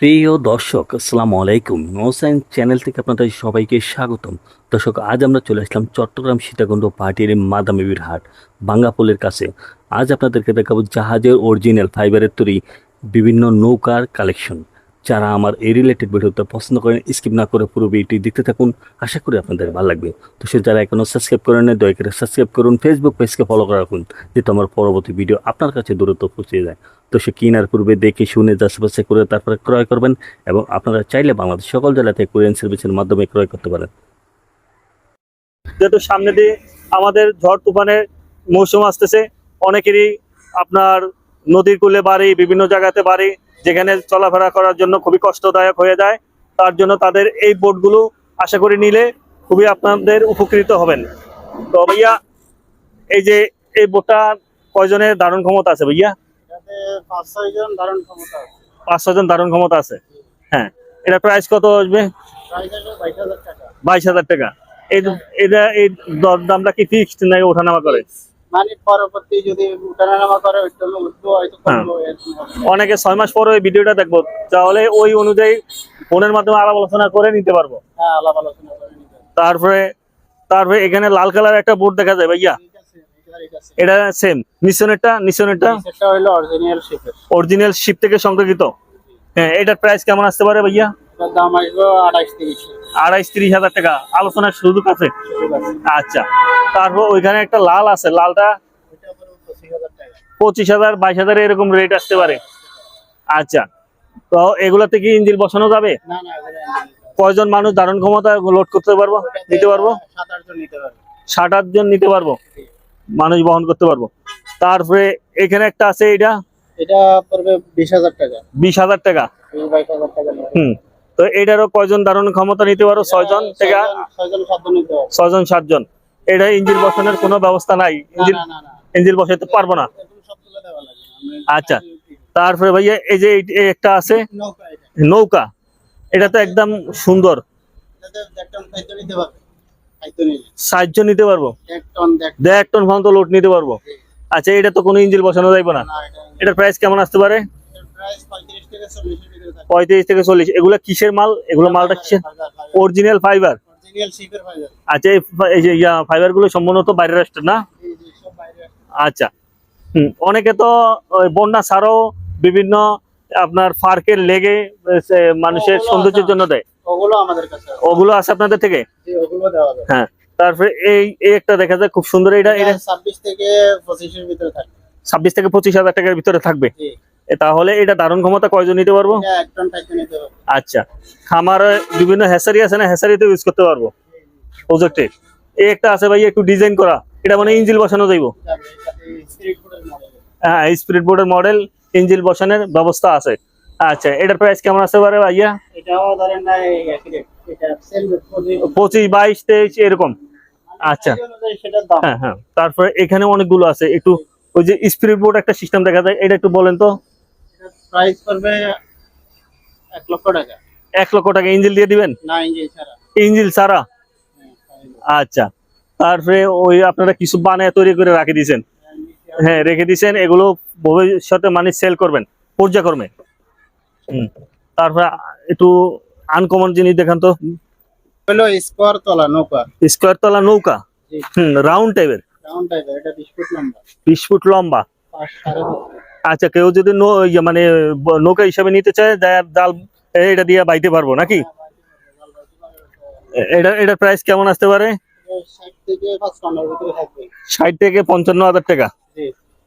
প্রিয় দর্শক, আসসালামু আলাইকুম। নো চ্যানেল থেকে আপনাদের সবাইকে স্বাগতম। দর্শক, আজ আমরা চলে আসলাম চট্টগ্রাম সীতাকুণ্ড পার্টির মাদামেবির হাট বাঙ্গাপোলের কাছে। আজ আপনাদেরকে দেখাবো জাহাজের অরিজিনাল ফাইবারের তৈরি বিভিন্ন নৌকার কালেকশন যারা আমার এই রিলেটেড ভিডিওতে পছন্দ করেন স্কিপ না করে পুরো ভিডিওটি দেখতে থাকুন। আশা করি আপনাদের ভালো লাগবে। তো সে যারা এখনও সাবস্ক্রাইব করেন দয়া করে সাবস্ক্রাইব করুন ফেসবুক পেজকে ফলো করে রাখুন, যেহেতু আমার পরবর্তী ভিডিও আপনার কাছে দূরত্ব পৌঁছে যায়। তো সে কেনার পূর্বে দেখে শুনে যাচাই করে তারপরে ক্রয় করবেন এবং আপনারা চাইলে বাংলাদেশ সকল জেলাতে কোরিয়ান সার্ভিসের মাধ্যমে ক্রয় করতে পারেন। যেহেতু সামনে দিয়ে আমাদের ঝড় তুফানের মৌসুম আসতেছে, অনেকেরই আপনার নদীর কূলে বাড়ি বিভিন্ন জায়গাতে বাড়ি যেখানে চলাফেরা করার জন্য খুবই কষ্টদায়ক হয়ে যায়। তার জন্য তাদের এই বোটগুলো আশা করি নিলে খুবই আপনাদের উপকৃত হবেন। তো ভাইয়া এই যে এই বোটটা কয়জনের ধারণ ক্ষমতা আছে ভাইয়া? পাঁচ ছয় জন ধারণ ক্ষমতা আছে। ছজন ধারণ ক্ষমতা আছে। হ্যাঁ এটা প্রাইস কত আসবে? বাইশ হাজার টাকা। এটা এই দর দামটা কি ফিক্সড নাকি ওঠানামা করে? মানে পরবর্তী যদি উঠানামা করে ওই জন্য উঠবো হয়তো কমবো এরকম হবে। অনেকে ছয় মাস পরে ওই ভিডিওটা দেখব। তাহলে ওই অনুযায়ী ফোনের মাধ্যমে আলাপ আলোচনা করে নিতে পারব। হ্যাঁ আলাপ আলোচনা করে তারপরে তারপরে এখানে লাল কালার একটা বোর্ড দেখা যায় ভাইয়া। এটা সেম নিশনেরটা হলো অরিজিনাল শিপ থেকে সংগ্রহিত হ্যাঁ এটার প্রাইস কেমন আসতে পারে ভাইয়া? দাম আসবে আঠাইশ তিরিশ। আড়াইশ তিরিশ হাজার টাকা আলোচনার সুযোগ আছে। আচ্ছা তারপর ওইখানে একটা লাল আছে লালটা পঁচিশ হাজার বাইশ হাজার এরকম রেট আসতে পারে। আচ্ছা তো এগুলাতে কি ইঞ্জিন বসানো যাবে। কয়জন মানুষ ধারণ ক্ষমতা লোড করতে পারব নিতে পারব? ষাট আট জন নিতে পারব মানুষ বহন করতে পারব। তারপরে এখানে একটা আছে এটা এটা পড়বে বিশ হাজার টাকা। বিশ হাজার টাকা। হুম তো এটারও কয়জন ধারণ ক্ষমতা নিতে পারো? ছয়জন থেকে ছয়জন- সাতজন এটা ইঞ্জিন বসানোর কোনো ব্যবস্থা নাই। ইঞ্জিন ইঞ্জিন বসাতে পারব না। আচ্ছা। তারপরে ভাইয়া এই যে একটা আছে নৌকা এটা। তো একদম সুন্দর। নিতে পারবে। সাহায্য নিতে দেড় টন। পর্যন্ত লোড নিতে পারব। আচ্ছা এটা তো কোনো ইঞ্জিন বসানো যাইবো না। এটার প্রাইস কেমন আসতে পারে? পঁয়ত্রিশ থেকে চল্লিশ। এগুলো কিসের মাল? এগুলো মালটা কিসের? অরিজিনাল ফাইবার আচ্ছা এই ফাইবারগুলো সম্ভবত বাইরের রাষ্ট্র না। আচ্ছা। হুম অনেকে তো ওই বন্যা ছাড়াও বিভিন্ন আপনার পার্কের লেগে মানুষের সৌন্দর্যের জন্য দেয়। ওগুলো আছে। আপনাদের থেকে? হ্যাঁ তারপরে এই এই একটা দেখা যায় খুব সুন্দর এটা ছাব্বিশ থেকে পঁচিশের ভিতরে থাকে ছাব্বিশ থেকে পঁচিশ হাজার টাকার ভিতরে থাকবে। তাহলে এটা ধারণ ক্ষমতা কয়জন নিতে পারব? আচ্ছা খামার বিভিন্ন হেসারি আছে না হ্যাসারিতে ইউজ করতে পারব? প্রজেক্টে এই একটা আছে ভাই একটু ডিজাইন করা। এটা মানে ইঞ্জিল বসানো যাইবো? হ্যাঁ স্পিরিট বোর্ডের মডেল ইঞ্জিল বসানোর ব্যবস্থা আছে। আচ্ছা এটার প্রাইস কেমন আসতে পারে ভাইয়া? পঁচিশ বাইশ তেইশ এরকম। আচ্ছা। হ্যাঁ হ্যাঁ। তারপরে এখানে অনেকগুলো আছে। একটু ওই যে স্পিরিট বোর্ড একটা সিস্টেম দেখা যায় এটা একটু বলেন তো। প্রাইস পড়বে এক লক্ষ টাকা। এক লক্ষ টাকা ইঞ্জিল দিয়ে দিবেন? না ইঞ্জিন ছাড়া। ইঞ্জিল ছাড়া? হ্যাঁ, আচ্ছা। তারপরে ওই আপনারা কিছু বানায় তৈরি করে রাখে দিয়েছেন। হ্যাঁ রেখে দিয়েছেন। এগুলো ভবিষ্যতে মানে সেল করবেন পর্যায়ক্রমে। হুম। তারপরে একটু আনকমন জিনিস দেখান তো। হলো স্কোয়ার তলা নৌকা। স্কোয়ার তলা নৌকা? হুম রাউন্ড টাইপের রাউন্ড টাইপের এটা বিশ ফুট লম্বা। বিশ ফুট লম্বা। পাঁচ সাড়ে পাঁচ ফুট। আচ্ছা কেউ যদি ইয়ে মানে নৌকা হিসাবে নিতে চায় জাল এটা দিয়ে বাইতে পারব নাকি? এটা এটার প্রাইস কেমন আসতে পারে? ষাট থেকে পঞ্চান্ন হাজার টাকা।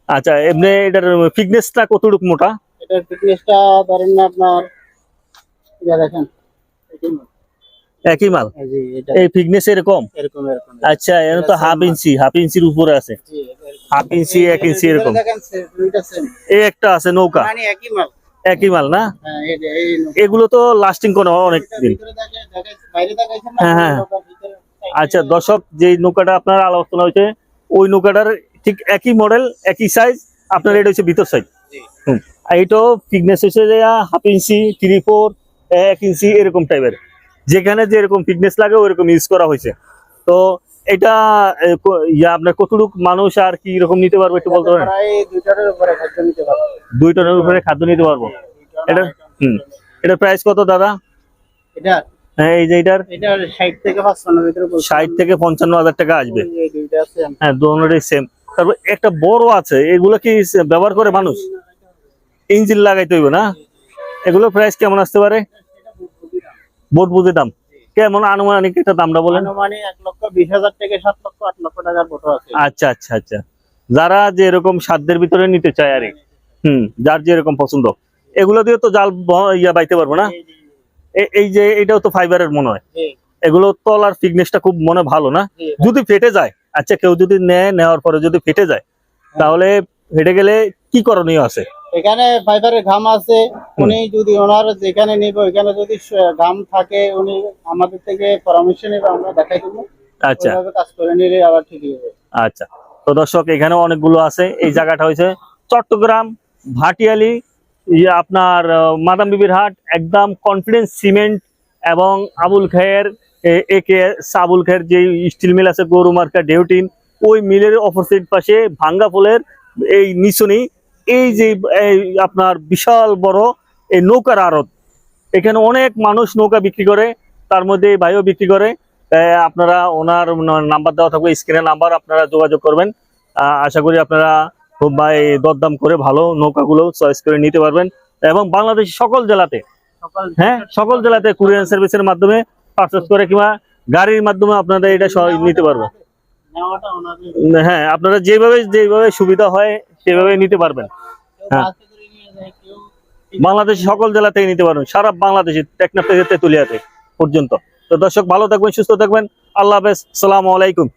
আচ্ছা এমনি এটার ফিটনেসটা কতটুকু মোটা? এটার ফিটনেসটা ধরেন না আপনার দেখেন একই মাল। এই ফিটনেস এরকম? আচ্ছা এর তো হাফ ইঞ্চি হাফ ইঞ্চির উপরে আছে। হাফ ইঞ্চি এক ইঞ্চি এরকম। এই একটা আছে নৌকা। মানে একই মাল। না? হ্যাঁ। এগুলো তো লাস্টিং করে অনেক দিন। হ্যাঁ, হ্যাঁ। আচ্ছা দর্শক যে নৌকাটা আপনার আলোচনা হয়েছে ওই নৌকাটার ঠিক একই মডেল একই সাইজ আপনার এটা হচ্ছে ভিতর সাইজ। আর এটাও ফিটনেস হচ্ছে হাফ ইঞ্চি থ্রি ফোর এক ইঞ্চি এরকম টাইপের যেখানে যেরকম ফিটনেস লাগে ওইরকম ইউজ করা হয়েছে। তো এটা ইয়া আপনার কতটুক মানুষ আর কি রকম নিতে পারবে একটু বলতে পারেন? দুই টনের উপরে খাদ্য নিতে পারব। টন, এটা হুম। এটার প্রাইস কত দাদা? এটা? হ্যাঁ এই যে এটার? ষাট থেকে পঞ্চান্ন হাজার টাকা আসবে। হ্যাঁ দুটোই সেম তারপর একটা বড় আছে এগুলো কি ব্যবহার করে মানুষ? ইঞ্জিন লাগাইতে হইবে না? এগুলো প্রাইস কেমন আসতে পারে? বোট বুঝে দাম। কেমন আনুমানিক একটা দামটা বলেন? আনুমানিক এক লক্ষ বিশ হাজার থেকে সাত লক্ষ আট লক্ষ টাকার ফটো আছে। আচ্ছা আচ্ছা আচ্ছা। যারা যে এরকম সাধ্যের ভিতরে নিতে চায় আর কি। হুম যার যে এরকম পছন্দ। এগুলো দিয়ে তো জাল ইয়া বাইতে পারব না? এই যে এটাও তো ফাইবারের মনে হয়। এগুলো তলার ফিটনেসটা খুব মনে ভালো না? যদি ফেটে যায় আচ্ছা কেউ যদি নেয় নেওয়ার পরে যদি ফেটে যায় তাহলে ফেটে গেলে কি করণীয় আছে? এখানে ফাইবারের ঘাম আছে। উনি যদি ওনার যেখানে নিব এখানে যদি ঘাম থাকে উনি আমাদের থেকে পরামর্শ নেবে আমরা দেখাই দেবো। আচ্ছা। কাজ করে নিলে আবার ঠিক হয়ে যাবে। আচ্ছা। তো দর্শক এখানে অনেকগুলো আছে। এই জায়গাটা হয়েছে চট্টগ্রাম ভাটিয়ালি। ইয়ে আপনার মাদাম বিবির হাট একদম কনফিডেন্স সিমেন্ট এবং আবুল খায়ের এ- একে সাবুল খায়ের যে স্টিল মিল আছে গরু মার্কা ডেউটিন ওই মিলের অপোজিট পাশে ভাঙ্গা ফুলের এই নিচনেই এই যে এই আপনার বিশাল বড় এই নৌকার আড়ত। এখানে অনেক মানুষ নৌকা বিক্রি করে তার মধ্যে ভাইও বিক্রি করে। আপনারা ওনার নাম্বার দেওয়া থাকবে স্ক্রিনে নাম্বার আপনারা যোগাযোগ করবেন। আশা করি আপনারা খুব ভাই দরদাম করে ভালো নৌকাগুলো চয়েস করে নিতে পারবেন। এবং বাংলাদেশের সকল জেলাতে হ্যাঁ সকল জেলাতে কুরিয়ার সার্ভিসের মাধ্যমে পারচেস করে কিংবা গাড়ির মাধ্যমে আপনারা এটা নিতে পারব। হ্যাঁ আপনারা যেভাবে যেভাবে সুবিধা হয় সেভাবে নিতে পারবেন। বাংলাদেশের সকল জেলা থেকে নিতে পারবেন। সারা বাংলাদেশে টেকনাফ থেকে তেতুলিয়াতে পর্যন্ত। তো দর্শক, ভালো থাকবেন, সুস্থ থাকবেন। আল্লাহ হাফেজ। সালাম আলাইকুম।